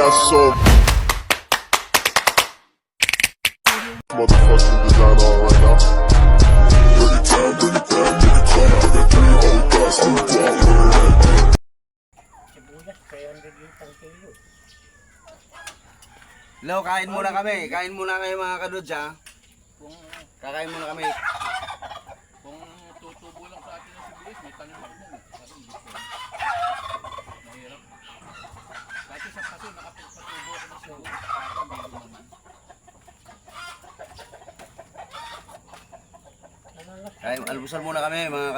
got some motherfucking design on right now. Bring it down, bring it down, bring it down. I got three old guys to walk Sibuyas, 300 litang kilo. Hello, kain muna kami. Kain muna kayo mga kadudes ha. Kung, Kakain muna kami. kung tutubo lang sa atin ng sibuyas, may tanim ako nun. eh. Kasi hindi ko. Mahirap. Dati sa paso, nakapagpatubo ako ng sibuyas. Parang hindi lumaman. Nanalas. Kain, almusal muna kami mga.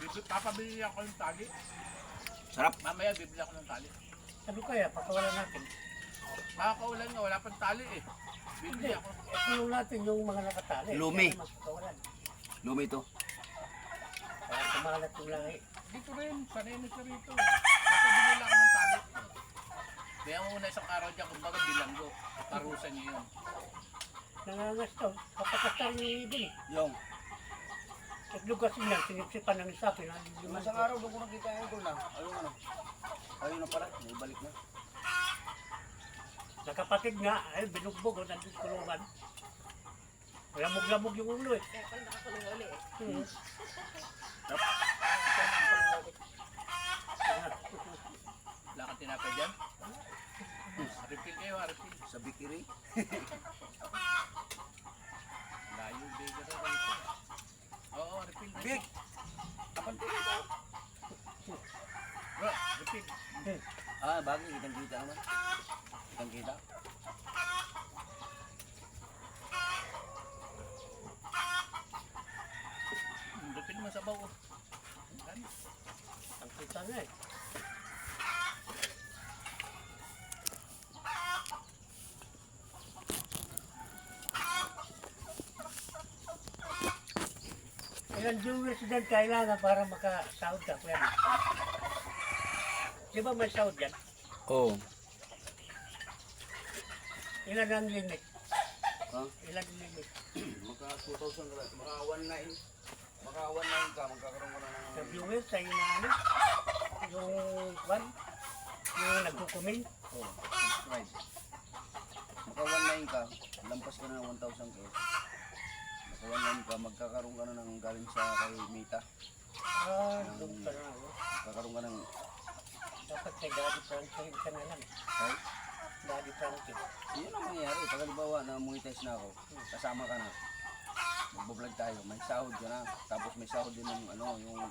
Bibili- Papabili ako ng tali. Sarap. Mamaya bibili ako ng tali. Sabi ko kaya, pakawalan natin. Makakaulan nga, wala pang tali eh. Bibili Hindi, ako. ikulong natin yung mga nakatali. Lumi. Kaya naman pakawalan. Lumi to. Para kumalat yung lahi. Dito rin, sanay na siya rito. Papabili lang ako ng tali. Kaya muna isang araw dyan, kumbaga bilanggo. Parusa niyo yun. Nangangas to. Kapakastar yung ibon. Yung. Naglugasin lang, sinipsipan ng isa, pinaliluman Masang ko. araw doon ko nakita yung doon na. Ayun ano. Ayun na pala. May balik na. Nakapatid nga, ay binugbog, o nandun kulungan. Lamog-lamog yung ulo eh. Kaya pala nakakulong uli eh. Hmm. Wala kang tinapay dyan? Refill kayo, ah, refill. Sa bikiri. Layo, bigger na rito. Oo, refill. Big! Refill. Ah, bagay. Kitang kita naman. Kitang kita. Refill mo sa bawo. Yan. Ang kita na eh. Ilan yung resident kailangan para makasahod ka? Kuya? Di ba may sahod yan? Oo. Ilan ang limit? Ha? Ilan ang limit? Maka 2,000 ka. Maka 1,900. Maka 1,900 ka. Magkakaroon ka na Sa ng... viewers, sa inaano? Yung one? Yung nagkukumin? Oh, subscribe. Maka 1,900 ka. Lampas ka na ng 1,000 ka. Maka 1,900 ka. Magkakaroon ka na ng galing sa kay Mita. Ah, doon ka na. no? Magkakaroon ka ng... Dapat kay Daddy Frankie ka na lang. Ay, Daddy Frankie. yun ang mangyayari. Pag halimbawa na monetize na ako, kasama ka na. Magbablog tayo. May sahod ka na. Tapos may sahod din ng ano, yung...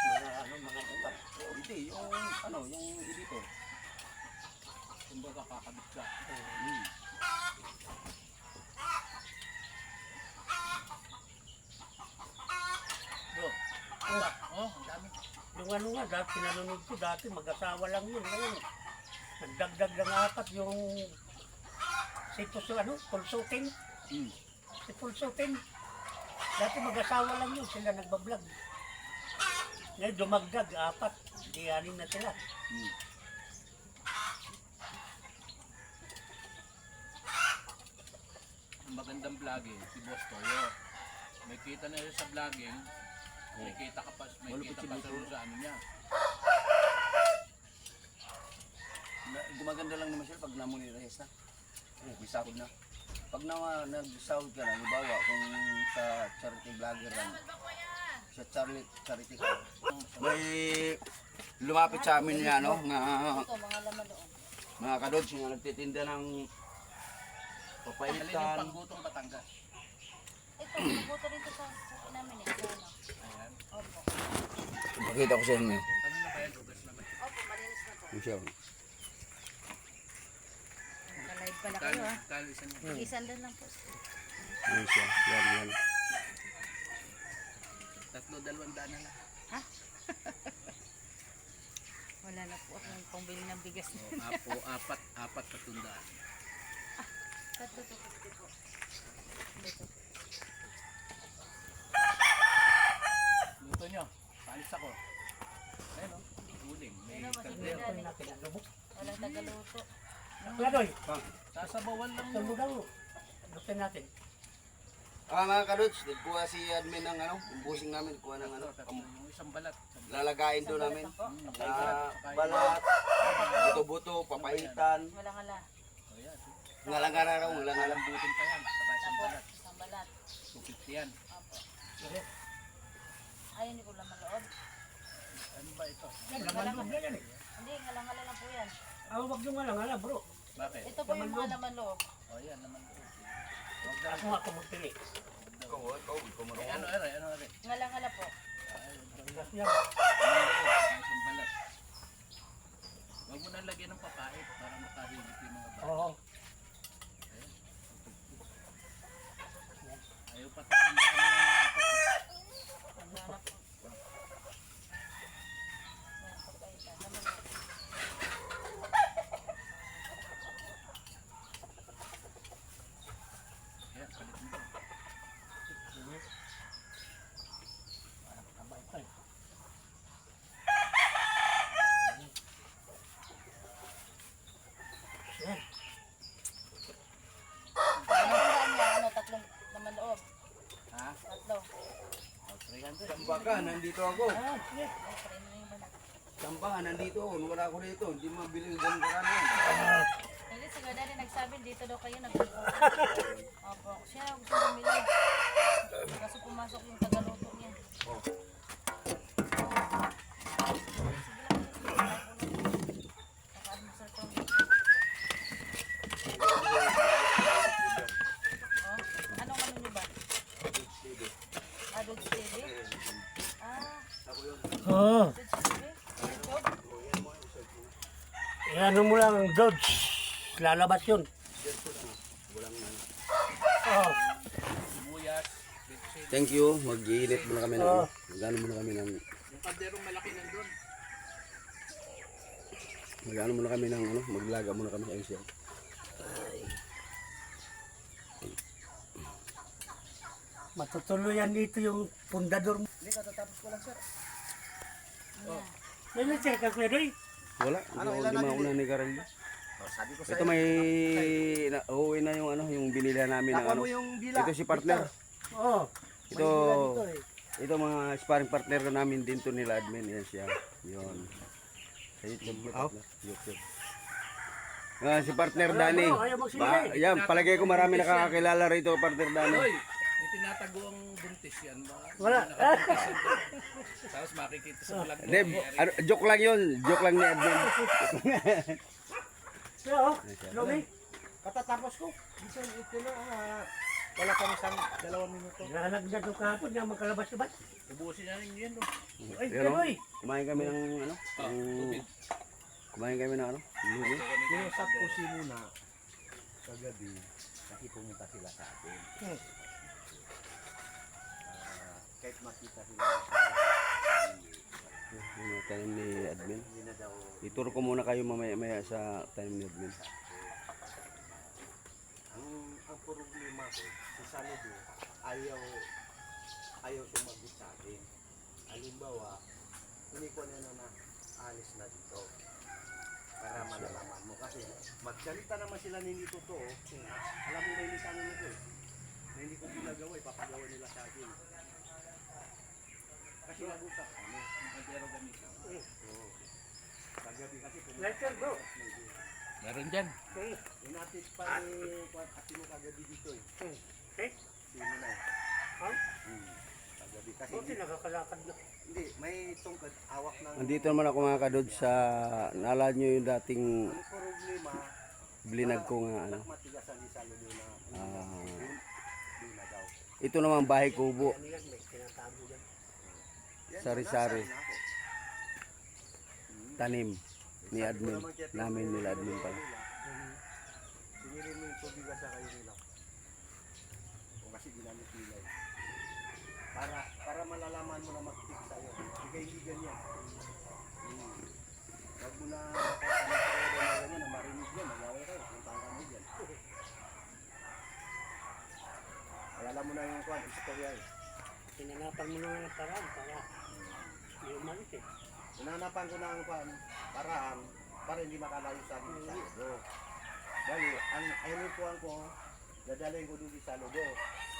Mga ano, mga utak. Hindi, yung ano, yung editor. Kumbaga kakabit ka. Hmm. Bro, oh, oh, ang dami. Yung ano nga, dati pinanunod ko, dati mag-asawa lang yun. Ngayon, nagdagdag ng apat yung si Puso, ano, Pulsutin. Hmm. Si Pulsutin. Dati mag-asawa lang yun, sila nagbablog. Ngayon, dumagdag, apat. Di na sila. Hmm. Ang magandang vlogging, si Boss Toyo. May kita na sa vlogging. May kita ka pa, may Malupit kita si pa sa Toyo. sa ano niya. Na, gumaganda lang naman sila pag namonetize na. May sahod na. Pag na, nag-sahod ka na, halimbawa kung sa charity vlogger lang, sa charity, charity ka, may lumapit sa amin nga, no, nga Ito, mga laman doon. mga kadods nga nagtitinda ng Alin yung papaitan. panggutong Batangas? Ito, nabuto rin ito sa sa namin eh. Ano? Pakita ko sa inyo. Ano na ba yan? Lugas na ba? Opo, malinis na po. Yung siya. Nakalive pala kayo ah. niya. Isan din lang po. Siya. Yan, yan. Tatlo, dalawang daan na lang. Wala na po akong pambili ng bigas. O, apo, apat, apat katundaan. Tatlo to po. Dito. Nyo. Palis ako. Ayun o. Uling. May Ayun, kaldero. masigla. Ito na kinalubok. Walang tagaluto. Kladoy, Sasabawan lang mo mo. daw. Gusto natin. Ah, mga kadots, nagkuha si admin ng ano, yung busing namin, kuha ng ano, kam- yung isang balat. Lalagayin doon namin. Sa balat, buto-buto, papaitan, Wala-wala. Oh, yan. ngalangara raw, ngalangara. Lambutin pa yan. Saka isang Tapos, balat. isang balat. 250 yan. Opo. Ay, hindi ko laman loob. Ano ba ito? Laman loob na yan eh. Hindi, ngalang-ngala lang po yan. Ah, wag yung alang ala bro. Bakit? Ito po yung mga laman loob. Oh, yan naman. Huwag na ako nga kumagpili. Ikaw, ikaw, ikaw Eh, marunong. ano, ano, ano, ano? Ngalang-ngala po. Ay, Bigas yan. May isang balat. Huwag mo na lagyan ng papait para makahigit yung mga bata. Oo. Ayaw pa tatandaan mo yung apat. Wala na po. Yan, pagkaitan. Laman loob. Ayan, palit mo. Abay pa eh. Yan. Ano ang niya? Ano, tatlong laman loob. Ha? Tatlo. Oh, 300. Samba ka, nandito ako. Yung. Samba nandito ako. Wala ako dito. Hindi mabili ng ganun karami. Hindi, si Gadari nagsabi dito daw kayo nag Opo, siya gusto bumili. Kasi pumasok yung tagaluto niya. Sige lang, Naka-almusal to. Oh, anong ano niyo ba? Adult TV? Ah, Oo. Adult TV? YouTube? Eh, ano mo lang, Dodge. Lalabas yun. Bitsin. Thank you. Mag-iinit muna kami ng ano. Magano muna kami ng Yung kalderong malaki nandun. magano muna kami ng ano, maglaga muna kami sa MCL. Matutuloy yan dito yung pundador mo. Hindi, katatapos ko lang, sir. Ano check ka kuya Doy? Wala, ako hindi mauna ni Carolina. Sabi ko Ito may na, uuwi na yung ano, yung binila namin ng ano. yung Ito si partner. Oo. Ito, Dito eh. ito mga sparring partner ko namin din to nila admin. Yan siya. Yun. Sa YouTube. mo, partner. YouTube. Ah, si partner Dani. Ba, yan, palagay ko marami nakakakilala rito, partner Dani. Hoy, may tinatago ang buntis yan. Ba? Wala. Tapos makikita sa vlog mo. Ano, joke lang yun. Joke lang ni admin. Kaya oh, Lomi. Katatapos ko. Bisan ito na, ah, wala pang isang dalawang minuto. Nalagdag ko kahapon niya magkalabas-labas. Ubusin na rin. Oh. Ay. Doy. Kumain kami ng ano? Ah, ng- kumain kami ng ano? Lugi. Niusap ko si Muna kagabi kasi pumunta sila sa atin. Hmm. Ah, kahit makita sila sa atin, Time ni admin. Ituro ko muna kayo mamaya-maya sa time ni admin. ang ang problema ko si Saludo ayaw ayaw sumagot sa atin. Halimbawa, hindi ko na na alis na dito para malalaman mo kasi magsalita naman sila hindi totoo. Alam mo ba yung sa amin ito eh. Na hindi ko ginagawa, ipapagawa nila sa akin. Kasi nag-usap kami. Pero ganito. Oo. Lighter bro. Meron dyan. Okay. Inatid pa ni Kwan ati mo kagabi dito eh. Okay. Sino na eh. Ha? Hmm. Kagabi kasi Buti nakakalakad na. hindi, may tungkad hawak ng Andito naman ako mga kadod sa naalala nyo yung dating ang problema blinag ko nga ano. Saludo na Ah, yun na daw. ito naman bahay kubo. Sari-sari. Tanim ni admin. Namin nila admin pala. Sinirin mo yung tubig sa kayo nila. O kasi ginamit nila. Para, para malalaman mo na mag-tip sa'yo. Higay-higan yan. Hmm. Huwag mo na na marinig yan, mag-away kayo, punta ka mo dyan. Alala mo na yung kwan, istorya eh. Pinanapan mo na ng paraan para hindi umalis eh. Nananapan ko na ang kwan, paraan, para hindi makalayo sa akin sa ludo. Dahil, ang ayun ko dadalhin ko doon sa ludo.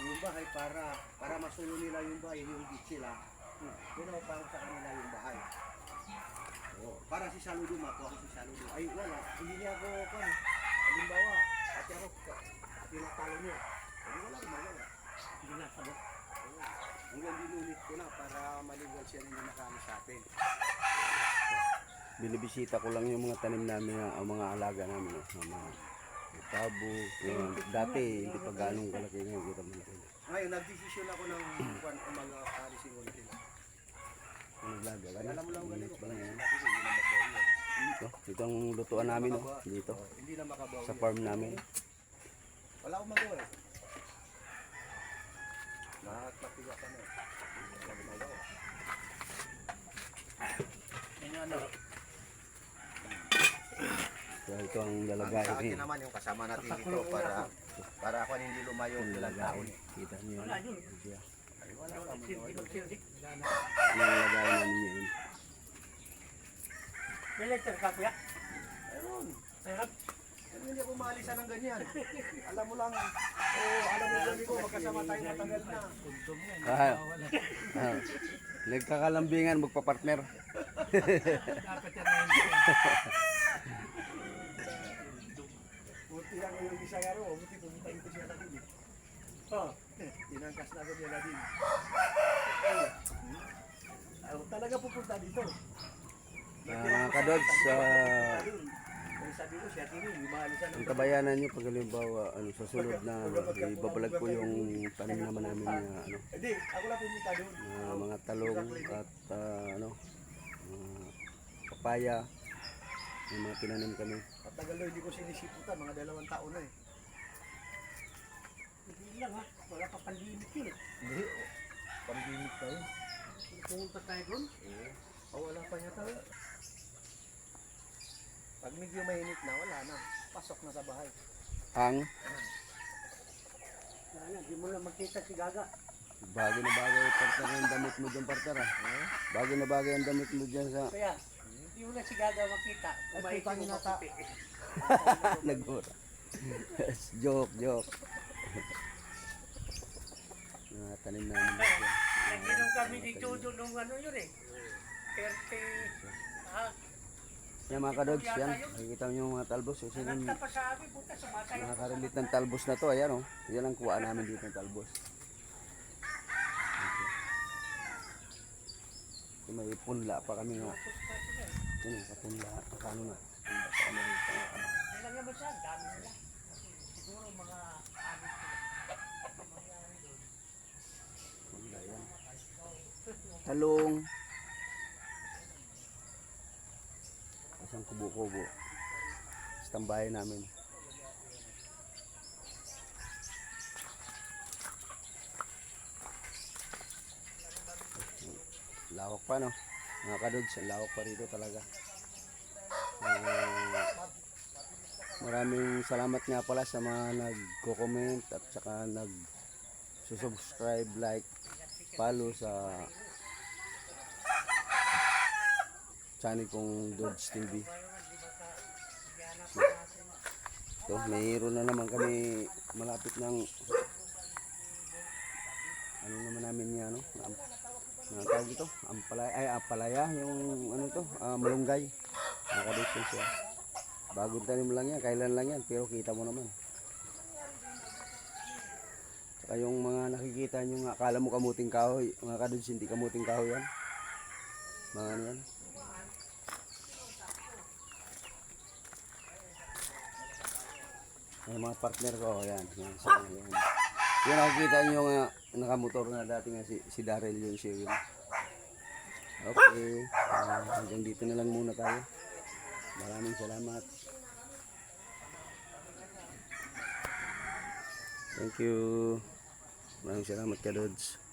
yung bahay para para masulo nila yung bahay, hindi sila. Hmm. Pero para sa kanila yung bahay. Oo. Para si Saludo, makuha ko si Saludo. Ay, wala. Hindi niya ako, kan, halimbawa, ate ako, tinatalo niya. Ay, wala, wala. Hindi na sabot. Hanggang dinulit ko na para maligal siya hindi nakano sa atin. Binibisita ko lang yung mga tanim namin, ang mga alaga namin, no? ang mga tabo, yung dati hindi pa ganong kalaki ngayon, kita mo natin. Ngayon, nagdesisyon ako ng kwan umaga parising ulit ka Ay, na, alam mo lang ganito. pa lang yan. Hindi na makabawi yan. Ito, ito ang lutuan namin, no? dito, Hindi na makabawi sa farm namin. Wala akong magawa eh. Nakakatiga ka na eh. Wala akong magawa. Yan yung ano, Kaya ito ang Ang lalagayin sa akin naman yung kasama natin dito para para ako hindi lumayo Yung eh. Kita niyo yun. Siya. Ay, wala ka magawa. Sildik-sildik. Yung lalagayin namin yun. May letter ka kuya? Meron? Pero hindi ako maalisan ng ganyan. Alam mo lang, oh, alam mo lang ko, magkasama tayo matagal na. Ah, ah, nagkakalambingan magpa-partner. Dapat yan na yun. Buti lang yung isa nga ro, buti pumunta ito siya din. Oh, tinangkas na ako niya din. Oh, talaga pupunta dito. Ah, mga kadods, ah, ko maalisan ang ng kabayanan nyo pag halimbawa ano, sa sunod na ano, ibabalag ko yung tanim naman namin na ano, na mga talong at ah, ano, mga papaya, yung mga tinanim kami. Matagal na hindi ko sinisiputan, mga dalawang taon na eh. Hindi lang ha. Wala pa pandemic yun eh. Hindi, pandemic tayo. Pumunta tayo doon. Oh, wala pa niya tayo. Pag medyo mainit na, wala na. Pasok na sa bahay. Ang Wala na, di mo lang makita si Gaga. bagay na bagay partner yung damit mo dyan partner ah. Bagay na bagay ang damit mo dyan sa Kaya, hindi mo lang si Gaga makita. Kumain putang mo ina ta. maputi. nagmura. joke, joke. Mga tanim namin dito. Nag-inom kami dito doon nung ano yun eh. 30, ah, Yan mga kadods, yan. Nakikita nyo yung mga talbos. Kasi yung nakakarelit ng talbos na to, ayan oh. Yan ang kuha namin dito ng talbos. Okay. May punla pa kami nga. Yan ang kapunla. Kano na. Kami rito. Ano. Ilang naman siya, dami nila. Siguro mga amin sila. Punla yan. Talong. Isang kubo-kubo. Stambahay namin. Lawak pa no. Mga kadods, ang lawak pa rito talaga. Ah, maraming salamat nga pala sa mga nagko-comment at saka nag subscribe, like, follow sa channel kong Dodge TV. So, mayroon na naman kami malapit ng ano naman namin yan, ano? Tawag ito? Ampalaya, ay, ampalaya, yung ano to, ah, malunggay. Nakadito siya. Bagong tanim lang yan, kailan lang yan, pero kita mo naman. Saka yung mga nakikita nyo nga, akala mo kamuting kahoy, mga kadods, hindi kamuting kahoy yan. Mga ano yan. Ay, mga partner ko, yan. yan, sa, yan. Yung nakikita nyo nga, nakamotor na dati nga si, si Daryl yun yun. Okay, ah, hanggang dito na lang muna tayo. Maraming salamat. Thank you. Maraming salamat ka, Dods.